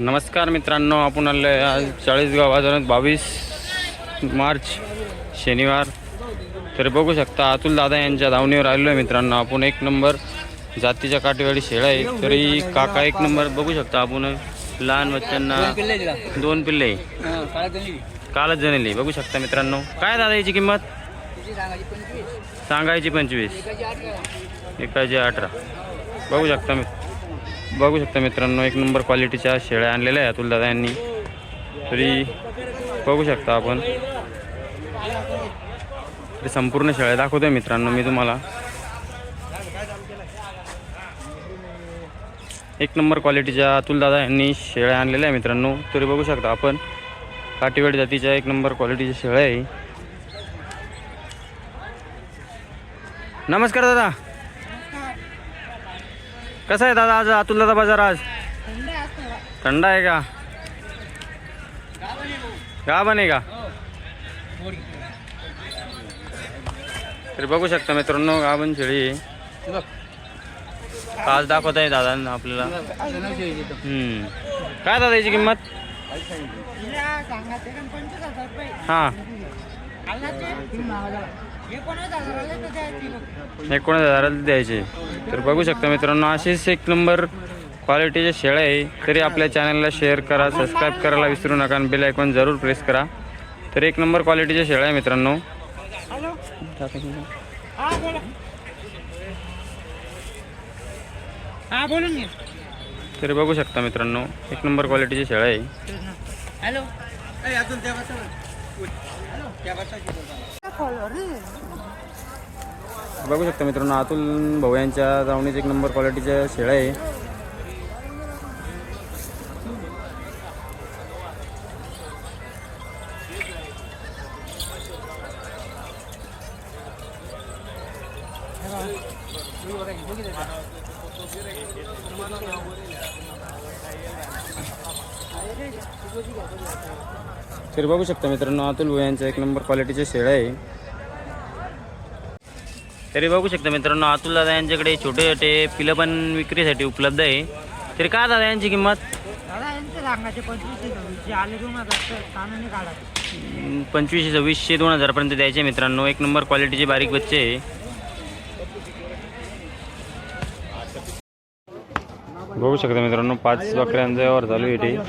नमस्कार मित्रांनो आपण आलो आज चाळीसगाव बाजारात बावीस मार्च शनिवार. तर बघू शकता अतुल दादा यांच्या धावणीवर आलेलो आहे मित्रांनो आपण एक नंबर जातीच्या काठीवाडी शेळा आहे. तरी काका एक नंबर बघू शकता आपण लहान बच्चांना दोन पिल्ले कालच जणली. बघू शकता मित्रांनो. काय दादा याची किंमत? सांगायची पंचवीस. एकाची अठरा. बघू शकता मी. बघू शकता मित्रांनो एक नंबर क्वालिटीच्या शेळ्या आणलेल्या आहे अतुल दादा यांनी. तरी बघू शकता आपण. तरी संपूर्ण शेळ्या दाखवतोय मित्रांनो मी तुम्हाला. एक नंबर क्वालिटीच्या अतुल दादा यांनी शेळ्या आणलेल्या आहे मित्रांनो. तरी बघू शकता आपण. काठीवाडी जातीच्या एक नंबर क्वालिटीच्या शेळ्या आहे नमस्कार दादा. कसं आहे दादा आज अतुल दादा बाजार आज? थंड आहे का? गाभण आहे का? तरी बघू शकता मित्रांनो गाभण शेळी आज दाखवत आहे दादा आपल्याला. हम्म. काय दादा याची किंमत? हां. एकोणीस हजाराला द्यायचे. तर बघू शकता मित्रांनो अशीच एक नंबर क्वालिटीचे शेळ्या आहे. तरी आपल्या चॅनलला शेअर करा सबस्क्राईब करायला विसरू नका आणि बेल आयकॉन जरूर प्रेस करा. तर एक नंबर क्वालिटीचे शेळ्या आहे मित्रांनो. तरी बघू शकता मित्रांनो एक नंबर क्वालिटीचे शेळ्या आहे. हॅलो. बघू शकता मित्रांनो अतुल भाऊ यांच्या दावणीत एक नंबर क्वालिटीच्या शेळ्या आहे. तरी बघू शकता मित्रांनो अतुल भाऊ यांच्या एक नंबर क्वालिटीच्या शेळ्या आहे. तरी बघू शकता मित्रांनो अतुल दादा यांच्याकडे छोटे छोटे पिलं पण विक्रीसाठी उपलब्ध आहे. तरी काय दादा यांची किंमत? पंचवीसशे सव्वीसशे दोन हजारपर्यंत द्यायचे मित्रांनो. एक नंबर क्वालिटीचे बारीक बच्चे आहे. बघू शकता मित्रांनो पाच बकऱ्यांचा व्यवहार चालू आहे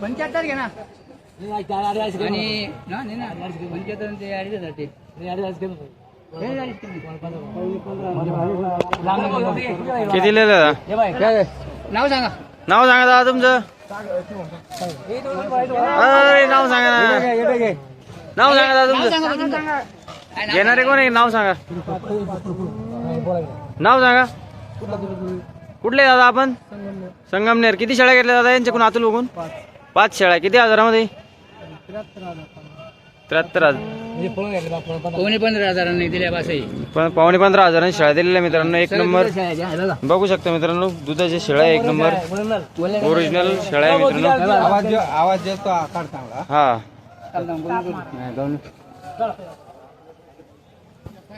पंच्याहत्तर घे ना आणि ना नाही ना पंच्याहत्तर ते अडीच हजार ते किती लिहिलं नाव सांगा नाव सांगा दादा तुमचं. अरे नाव सांगा ना. नाव सांगा दादा तुमचं. सांगा घेणारे कोण आहे? नाव सांगा. नाव सांगा. कुठले दादा आपण? संगमनेर. किती शेळ्या घेतल्या दादा? यांच्याकडून अतुल बघून? पाच. शेळ्या किती हजारामध्ये? त्र्याहत्तर हजार कोणी पंधरा हजारांनी दिल्या बासाई पण पावणे पंधरा हजारांनी शेळ्या दिलेल्या मित्रांनो. एक नंबर. बघू शकता मित्रांनो दुधाच्या शेळ्या आहे एक नंबर. ओरिजिनल. शेळ्या आहे मित्रांनो. आवाज हा.